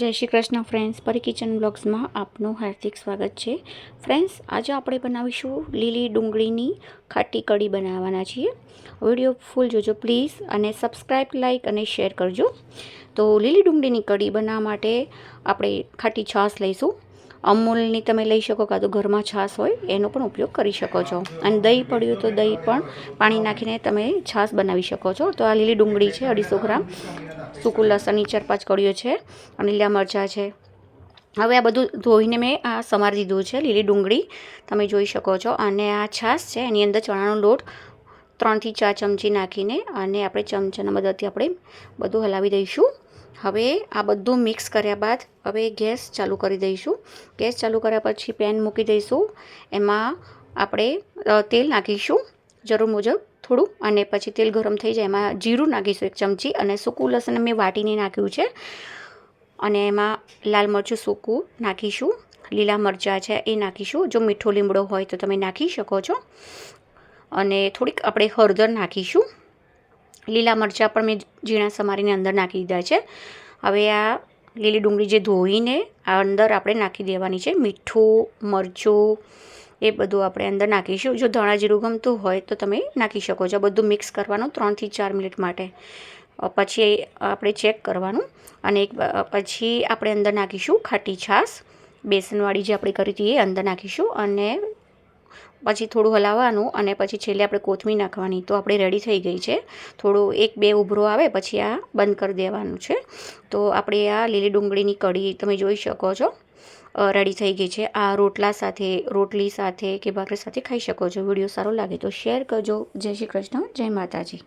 જય Shri Krishna friends Pari kitchen બ્લોગ્સમાં આપનું હાર્દિક સ્વાગત છે. ફ્રેન્ડ્સ આજે આપણે બનાવીશું લીલી ડુંગળીની ખાટી કઢી બનાવવાના છીએ. વીડિયો ફૂલ જોજો પ્લીઝ અને સબસ્ક્રાઈબ લાઇક અને શેર કરજો. તો લીલી ડુંગળીની કઢી બનાવવા માટે આપણે ખાટી છાશ લઈશું. અમૂલની તમે લઈ શકો કાં તો ઘરમાં છાશ હોય, એનો પણ ઉપયોગ કરી શકો છો. અને દહીં પડ્યું તો દહીં પણ પાણી નાખીને તમે છાશ બનાવી શકો છો. તો આ લીલી ડુંગળી છે, અઢીસો ગ્રામ. સૂકું લસણની ચાર પાંચ કળીઓ છે અને લીલા મરચાં છે. હવે આ બધું ધોઈને મેં આ સમારી દીધું છે, લીલી ડુંગળી. તમે જોઈ શકો છો. અને આ છાશ છે, એની અંદર ચણાનો લોટ ત્રણથી ચાર ચમચી નાખીને અને આપણે ચમચાના મદદથી આપણે બધું હલાવી દઈશું. હવે આ બધું મિક્સ કર્યા બાદ હવે ગેસ ચાલુ કરી દઈશું. ગેસ ચાલુ કર્યા પછી પેન મૂકી દઈશું. એમાં આપણે તેલ નાખીશું જરૂર મુજબ થોડું અને પછી તેલ ગરમ થઈ જાય એમાં જીરું નાખીશું એક ચમચી અને સૂકું લસણ મેં વાટીને નાખ્યું છે. અને એમાં લાલ મરચું સૂકું નાખીશું. લીલા મરચાં છે એ નાખીશું. જો મીઠો લીમડો હોય તો તમે નાખી શકો છો. અને થોડીક આપણે હળદર નાખીશું. લીલા મરચાં પણ મેં ઝીણા સમારીને અંદર નાખી દીધા છે. હવે આ લીલી ડુંગળી જે ધોઈને આ અંદર આપણે નાખી દેવાની છે. મીઠું, મરચું એ બધું આપણે અંદર નાખીશું. જો ધાણા જીરું ગમતું હોય તો તમે નાખી શકો છો. બધું મિક્સ કરવાનું ત્રણથી ચાર મિનિટ માટે. પછી આપણે ચેક કરવાનું અને એક પછી આપણે અંદર નાખીશું ખાટી છાશ. બેસનવાળી જે આપણે કરી હતી એ અંદર નાખીશું અને પછી થોડું હલાવવાનું અને પછી છેલ્લે આપણે કોથમીર નાખવાની તો આપણે રેડી થઈ ગઈ છે. થોડું એક બે ઉભરો આવે પછી આ બંધ કરી દેવાનું છે. તો આપણે આ લીલી ડુંગળીની કઢી તમે જોઈ શકો છો. રેડી થઈ ગઈ છે. આ રોટલા સાથે, રોટલી સાથે કે ભાખરી સાથે ખાઈ શકો છો. વીડિયો સારો લાગે તો શેર કરજો. જય શ્રી કૃષ્ણ. જય માતાજી.